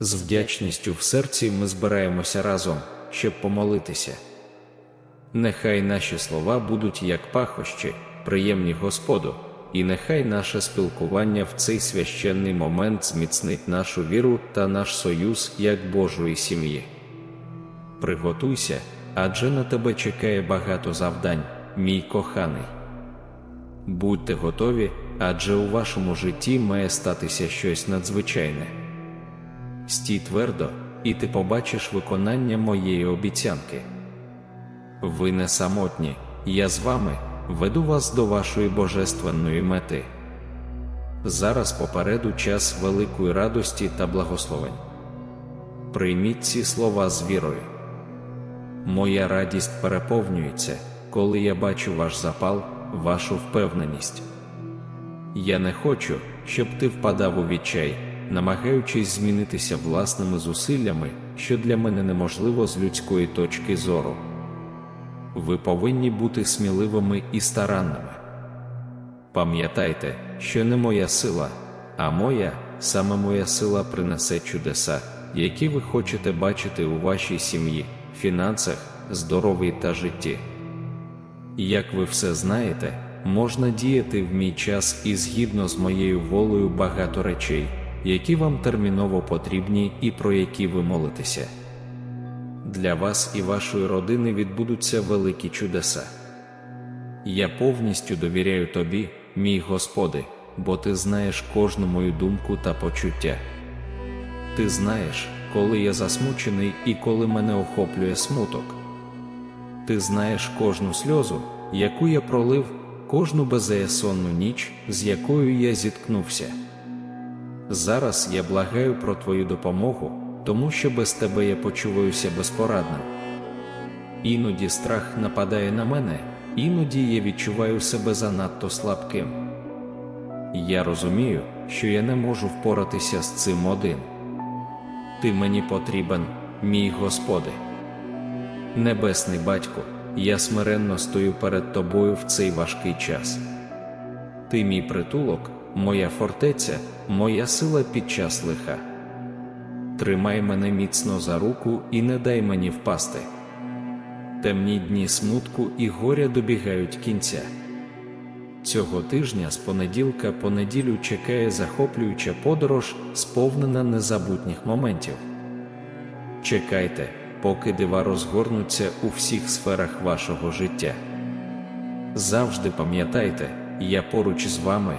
З вдячністю в серці ми збираємося разом, щоб помолитися. Нехай наші слова будуть як пахощі, приємні Господу, і нехай наше спілкування в цей священний момент зміцнить нашу віру та наш союз як Божої сім'ї. Приготуйся, адже на тебе чекає багато завдань, мій коханий. Будьте готові, адже у вашому житті має статися щось надзвичайне. Стій твердо, і ти побачиш виконання моєї обіцянки. Ви не самотні, я з вами веду вас до вашої божественної мети. Зараз попереду час великої радості та благословень. Прийміть ці слова з вірою. Моя радість переповнюється, коли я бачу ваш запал, вашу впевненість. Я не хочу, щоб ти впадав у відчай, намагаючись змінитися власними зусиллями, що для мене неможливо з людської точки зору. Ви повинні бути сміливими і старанними. Пам'ятайте, що не моя сила, а моя, саме моя сила принесе чудеса, які ви хочете бачити у вашій сім'ї, фінансах, здоров'ї та житті. Як ви все знаєте, можна діяти в мій час і згідно з моєю волею багато речей, які вам терміново потрібні і про які ви молитеся. Для вас і вашої родини відбудуться великі чудеса. Я повністю довіряю тобі, мій Господи, бо ти знаєш кожну мою думку та почуття. Ти знаєш, коли я засмучений і коли мене охоплює смуток. Ти знаєш кожну сльозу, яку я пролив, кожну беззаєсонну ніч, з якою я зіткнувся. Зараз я благаю про твою допомогу, тому що без тебе я почуваюся безпорадним. Іноді страх нападає на мене, іноді я відчуваю себе занадто слабким. Я розумію, що я не можу впоратися з цим один. Ти мені потрібен, мій Господи. Небесний Батько, я смиренно стою перед Тобою в цей важкий час. Ти мій притулок, моя фортеця, моя сила під час лиха. Тримай мене міцно за руку і не дай мені впасти. Темні дні смутку і горя добігають кінця. Цього тижня з понеділка по неділю чекає захоплююча подорож, сповнена незабутніх моментів. Чекайте, поки дива розгорнуться у всіх сферах вашого життя. Завжди пам'ятайте, я поруч з вами,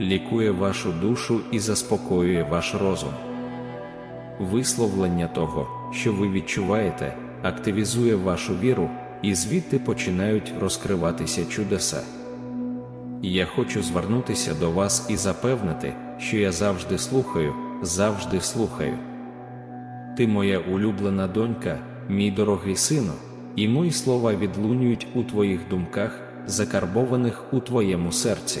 лікує вашу душу і заспокоює ваш розум. Висловлення того, що ви відчуваєте, активізує вашу віру, і звідти починають розкриватися чудеса. Я хочу звернутися до вас і запевнити, що я завжди слухаю, завжди слухаю. Ти моя улюблена донька, мій дорогий сину, і мої слова відлунюють у твоїх думках, закарбованих у твоєму серці.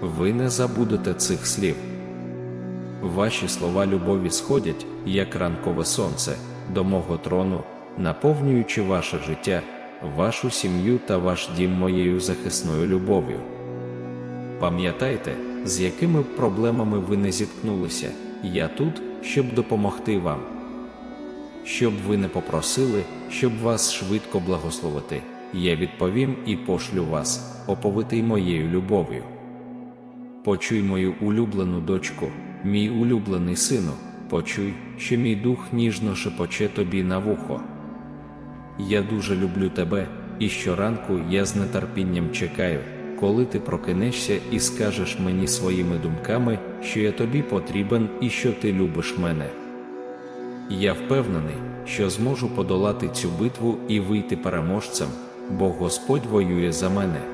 Ви не забудете цих слів. Ваші слова любові сходять, як ранкове сонце, до мого трону, наповнюючи ваше життя, вашу сім'ю та ваш дім моєю захисною любов'ю. Пам'ятайте, з якими проблемами ви не зіткнулися, я тут, щоб допомогти вам. Щоб ви не попросили, щоб вас швидко благословити, я відповім і пошлю вас, оповитий моєю любов'ю. Почуй мою улюблену дочку, мій улюблений сину, почуй, що мій дух ніжно шепоче тобі на вухо. Я дуже люблю тебе, і щоранку я з нетерпінням чекаю, коли ти прокинешся і скажеш мені своїми думками, що я тобі потрібен і що ти любиш мене. Я впевнений, що зможу подолати цю битву і вийти переможцем, бо Господь воює за мене.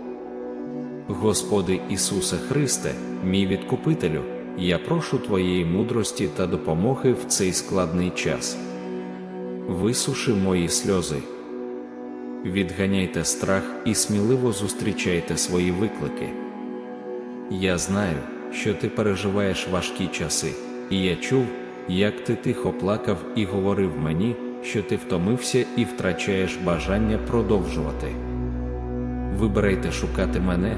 Господи Ісусе Христе, мій відкупителю, я прошу Твоєї мудрості та допомоги в цей складний час. Висуши мої сльози. Відганяйте страх і сміливо зустрічайте свої виклики. Я знаю, що ти переживаєш важкі часи, і я чув, як ти тихо плакав і говорив мені, що ти втомився і втрачаєш бажання продовжувати. Вибирайте шукати мене,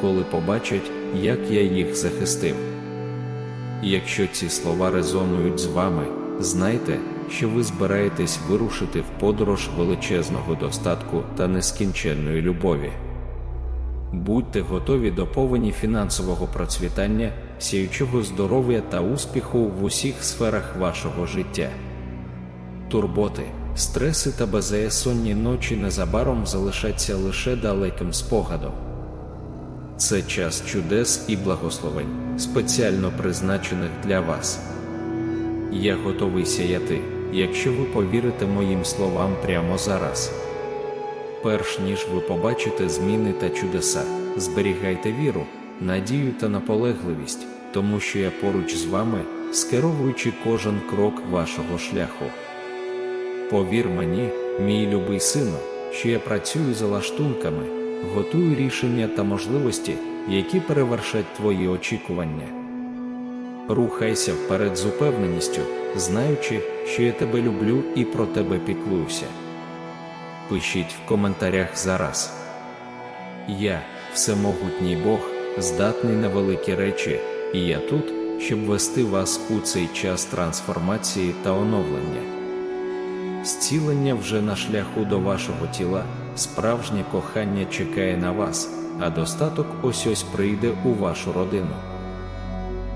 коли побачать, як я їх захистив. Якщо ці слова резонують з вами, знайте, що ви збираєтесь вирушити в подорож величезного достатку та нескінченної любові. Будьте готові до повені фінансового процвітання, сіючого здоров'я та успіху в усіх сферах вашого життя. Турботи, стреси та беззаєсонні ночі незабаром залишаться лише далеким спогадом. Це час чудес і благословень, спеціально призначених для вас. Я готовий сяяти, якщо ви повірите моїм словам прямо зараз. Перш ніж ви побачите зміни та чудеса, зберігайте віру, надію та наполегливість, тому що я поруч з вами, скеровуючи кожен крок вашого шляху. Повір мені, мій любий сину, що я працюю за лаштунками, готую рішення та можливості, які перевершать твої очікування. Рухайся вперед з упевненістю, знаючи, що я тебе люблю і про тебе піклуюся. Пишіть в коментарях зараз. Я, всемогутній Бог, здатний на великі речі, і я тут, щоб вести вас у цей час трансформації та оновлення. Зцілення вже на шляху до вашого тіла, справжнє кохання чекає на вас, а достаток ось ось прийде у вашу родину.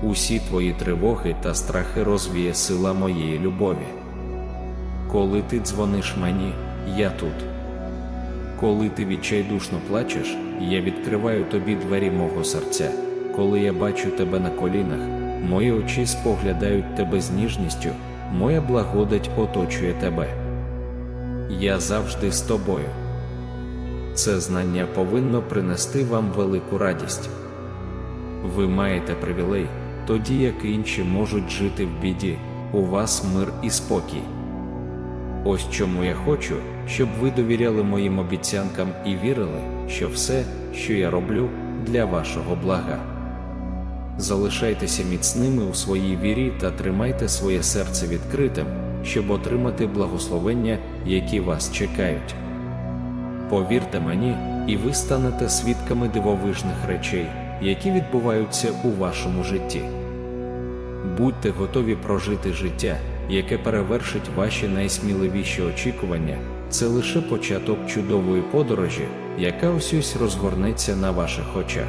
Усі твої тривоги та страхи розвіє сила моєї любові. Коли ти дзвониш мені, я тут. Коли ти відчайдушно плачеш, я відкриваю тобі двері мого серця. Коли я бачу тебе на колінах, мої очі споглядають тебе з ніжністю, моя благодать оточує тебе. Я завжди з тобою. Це знання повинно принести вам велику радість. Ви маєте привілей, тоді як інші можуть жити в біді, у вас мир і спокій. Ось чому я хочу, щоб ви довіряли моїм обіцянкам і вірили, що все, що я роблю, для вашого блага. Залишайтеся міцними у своїй вірі та тримайте своє серце відкритим, щоб отримати благословення, які вас чекають. Повірте мені, і ви станете свідками дивовижних речей, які відбуваються у вашому житті. Будьте готові прожити життя, яке перевершить ваші найсміливіші очікування. Це лише початок чудової подорожі, яка ось розгорнеться на ваших очах.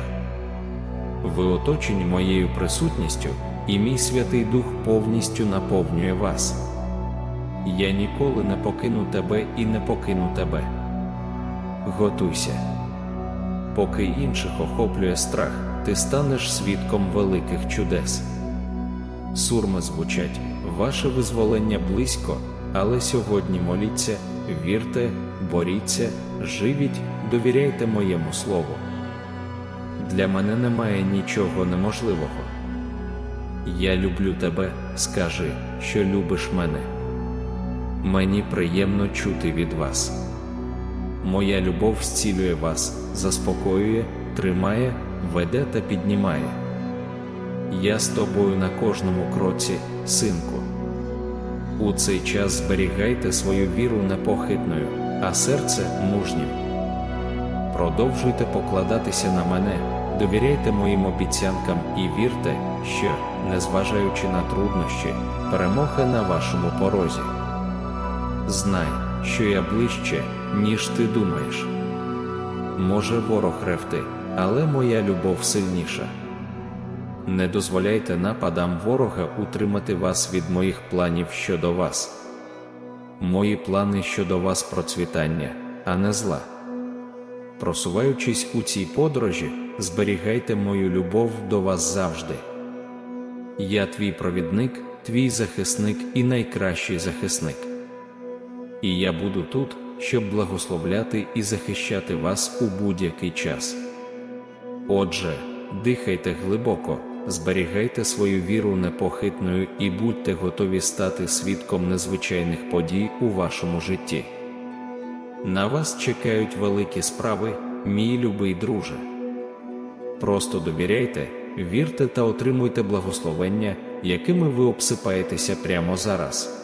Ви оточені моєю присутністю, і мій Святий Дух повністю наповнює вас. Я ніколи не покину тебе і не покину тебе. Готуйся. Поки інших охоплює страх, ти станеш свідком великих чудес. Сурми звучать, ваше визволення близько, але сьогодні моліться, вірте, боріться, живіть, довіряйте моєму слову. Для мене немає нічого неможливого. Я люблю тебе, скажи, що любиш мене. Мені приємно чути від вас. Моя любов зцілює вас, заспокоює, тримає, веде та піднімає. Я з тобою на кожному кроці, синку. У цей час зберігайте свою віру непохитною, а серце мужнім. Продовжуйте покладатися на мене, довіряйте моїм обіцянкам і вірте, що, незважаючи на труднощі, перемога на вашому порозі. Знай, що я ближче, ніж ти думаєш. Може ворог ревти, але моя любов сильніша. Не дозволяйте нападам ворога утримати вас від моїх планів щодо вас. Мої плани щодо вас процвітання, а не зла. Просуваючись у цій подорожі, зберігайте мою любов до вас завжди. Я твій провідник, твій захисник і найкращий захисник. І я буду тут, щоб благословляти і захищати вас у будь-який час. Отже, дихайте глибоко, зберігайте свою віру непохитною і будьте готові стати свідком незвичайних подій у вашому житті. На вас чекають великі справи, мій любий друже. Просто довіряйте, вірте та отримуйте благословення, якими ви обсипаєтеся прямо зараз.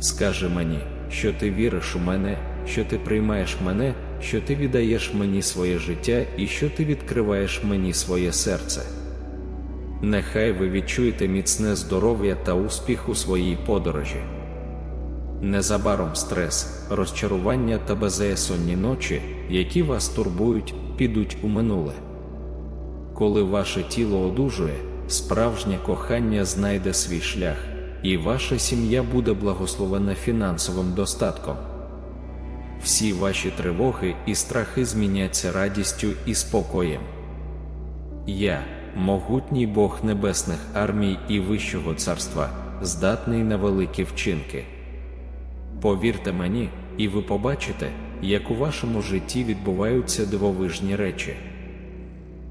Скажи мені, що ти віриш у мене, що ти приймаєш мене, що ти віддаєш мені своє життя і що ти відкриваєш мені своє серце. Нехай ви відчуєте міцне здоров'я та успіх у своїй подорожі. Незабаром стрес, розчарування та беззаєсонні ночі, які вас турбують, підуть у минуле. Коли ваше тіло одужує, справжнє кохання знайде свій шлях, і ваша сім'я буде благословена фінансовим достатком. Всі ваші тривоги і страхи зміняться радістю і спокоєм. Я, могутній Бог небесних армій і Вищого царства, здатний на великі вчинки. Повірте мені, і ви побачите, як у вашому житті відбуваються дивовижні речі.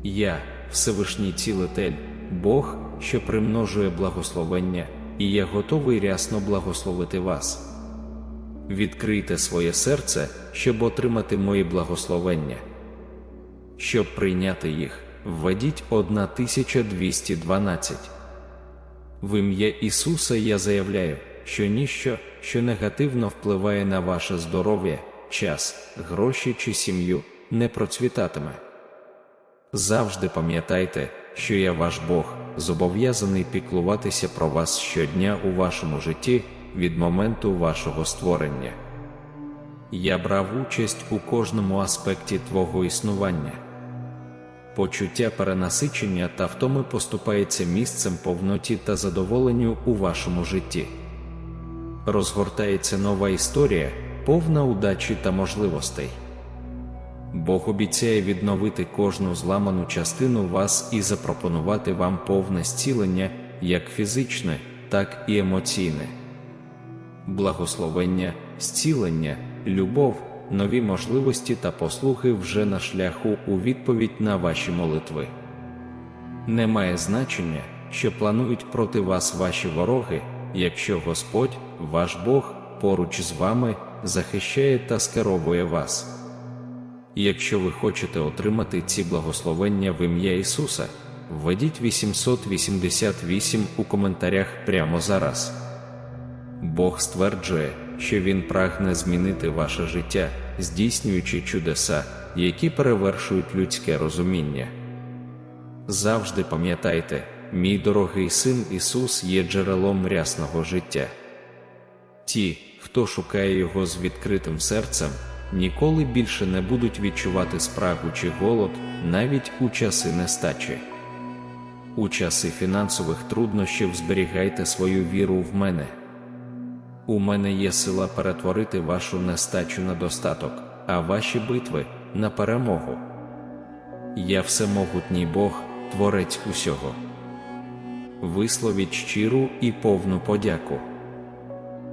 Я, Всевишній цілитель, Бог, що примножує благословення, і я готовий рясно благословити вас. Відкрийте своє серце, щоб отримати мої благословення. Щоб прийняти їх, введіть 1212. В ім'я Ісуса я заявляю, що ніщо, що негативно впливає на ваше здоров'я, час, гроші чи сім'ю, не процвітатиме. Завжди пам'ятайте, що я ваш Бог, зобов'язаний піклуватися про вас щодня у вашому житті від моменту вашого створення. Я брав участь у кожному аспекті твого існування. Почуття перенасичення та втоми поступається місцем повноті та задоволенню у вашому житті. Розгортається нова історія, повна удачі та можливостей. Бог обіцяє відновити кожну зламану частину вас і запропонувати вам повне зцілення, як фізичне, так і емоційне. Благословення, зцілення, любов, нові можливості та послуги вже на шляху у відповідь на ваші молитви. Немає значення, що планують проти вас ваші вороги, якщо Господь, ваш Бог, поруч з вами захищає та скеровує вас. Якщо ви хочете отримати ці благословення в ім'я Ісуса, введіть 888 у коментарях прямо зараз. Бог стверджує, що Він прагне змінити ваше життя, здійснюючи чудеса, які перевершують людське розуміння. Завжди пам'ятайте, мій дорогий син Ісус є джерелом рясного життя. Ті, хто шукає Його з відкритим серцем, ніколи більше не будуть відчувати спрагу чи голод навіть у часи нестачі. У часи фінансових труднощів зберігайте свою віру в мене. У мене є сила перетворити вашу нестачу на достаток, а ваші битви на перемогу. Я всемогутній Бог, творець усього. Висловіть щиру і повну подяку.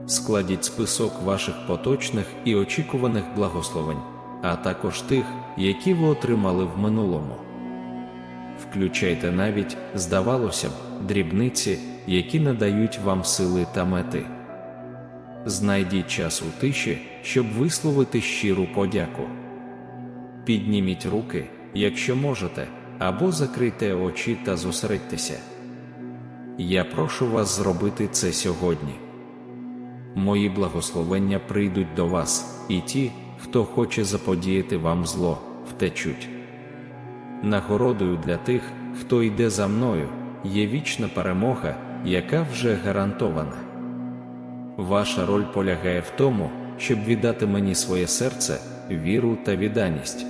Складіть список ваших поточних і очікуваних благословень, а також тих, які ви отримали в минулому. Включайте навіть, здавалося б, дрібниці, які надають вам сили та мети. Знайдіть час у тиші, щоб висловити щиру подяку. Підніміть руки, якщо можете, або закрийте очі та зосередьтеся. Я прошу вас зробити це сьогодні. Мої благословення прийдуть до вас, і ті, хто хоче заподіяти вам зло, втечуть. Нагородою для тих, хто йде за мною, є вічна перемога, яка вже гарантована. Ваша роль полягає в тому, щоб віддати мені своє серце, віру та відданість.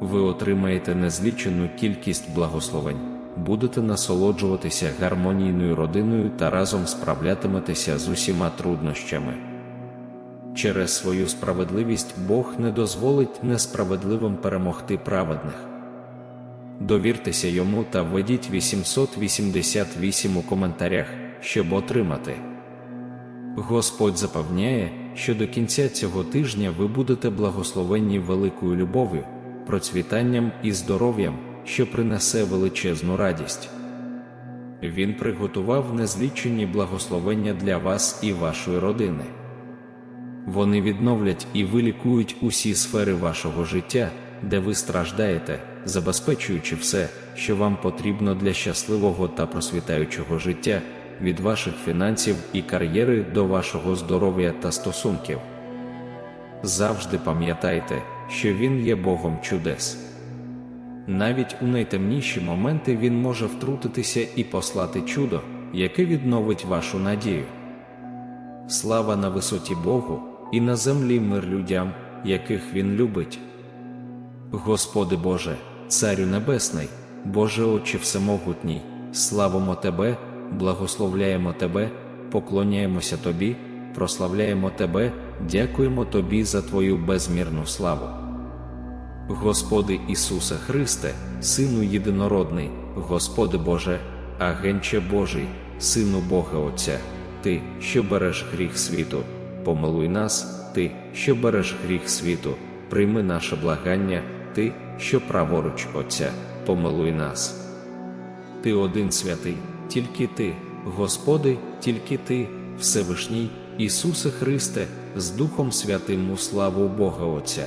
Ви отримаєте незлічену кількість благословень, будете насолоджуватися гармонійною родиною та разом справлятиметеся з усіма труднощами. Через свою справедливість Бог не дозволить несправедливим перемогти праведних. Довіртеся йому та введіть 888 у коментарях, щоб отримати. Господь запевняє, що до кінця цього тижня ви будете благословенні великою любов'ю, процвітанням і здоров'ям, що принесе величезну радість. Він приготував незлічені благословення для вас і вашої родини. Вони відновлять і вилікують усі сфери вашого життя, де ви страждаєте, забезпечуючи все, що вам потрібно для щасливого та просвітаючого життя від ваших фінансів і кар'єри до вашого здоров'я та стосунків. Завжди пам'ятайте, що Він є Богом чудес. Навіть у найтемніші моменти Він може втрутитися і послати чудо, яке відновить вашу надію. Слава на висоті Богу і на землі мир людям, яких Він любить. Господи Боже, Царю Небесний, Боже Отче Всемогутній, славимо Тебе благословляємо Тебе, поклоняємося Тобі, прославляємо Тебе, дякуємо Тобі за Твою безмірну славу. Господи Ісусе Христе, Сину Єдинородний, Господи Боже, Агенче Божий, Сину Бога Отця, Ти, що береш гріх світу, помилуй нас, Ти, що береш гріх світу, прийми наше благання, Ти, що праворуч Отця, помилуй нас. Ти один святий тільки Ти, Господи, тільки Ти, Всевишній, Ісусе Христе, з Духом Святим у славу Бога Отця.